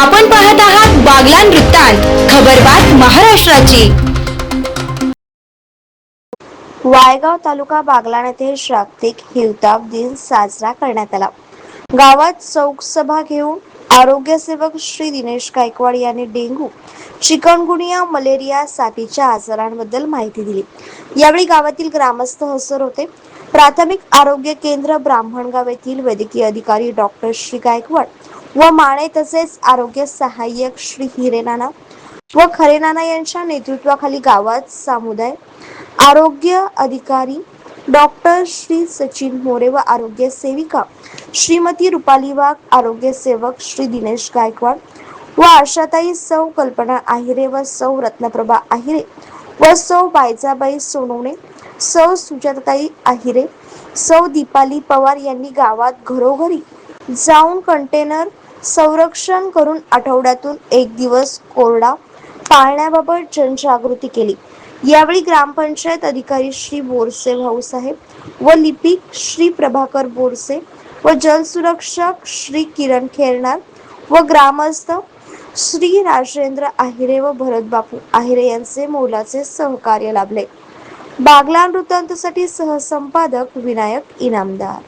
आपण पाहत आहात बागलान वृत्तांत खबरबात महाराष्ट्राची. वायगाव तालुका बागलाण येथे जागतिक हिवताप दिन साजरा करण्यात आला. गावात चौकसभा घेऊन आरोग्यसेवक श्री दिनेश गायकवाड यांनी डेंग्यू चिकनगुनिया मलेरिया साथीच्या आजारांबद्दल माहिती दिली. यावेळी गावातील ग्रामस्थ हजर होते. प्राथमिक आरोग्य केंद्र ब्राह्मणगाव येथील वैद्यकीय अधिकारी डॉक्टर श्री गायकवाड व माने तसेच आरोग्य सहाय्यक श्री हिरेनाना व खरेनाना यांच्या नेतृत्वाखाली गावात सामुदाय आरोग्य अधिकारी डॉक्टर श्री सचिन मोरे व आरोग्य सेविका श्रीमती रुपाली वाघ आरोग्य सेवक श्री दिनेश गायकवाड व आशाताई सौ कल्पना आहिरे व सौ रत्नप्रभा आहिरे व सौ बायजाबाई सोनवणे सौ सुजाताई आहिरे सौ दीपाली पवार यांनी गावात घरोघरी जाऊन कंटेनर संरक्षण करून आठवड्यातून एक दिवस कोरडा पाळण्याबाबत जनजागृती केली. यावेळी ग्रामपंचायत अधिकारी श्री बोरसे भाऊसाहेब व लिपिक श्री प्रभाकर बोरसे व जलसुरक्षक श्री किरण खेरणार व ग्रामस्थ श्री राजेंद्र आहिरे व भरत बापू आहिरे यांचे मोलाचे सहकार्य लाभले. बागला वृत्तांतसाठी सहसंपादक विनायक इनामदार.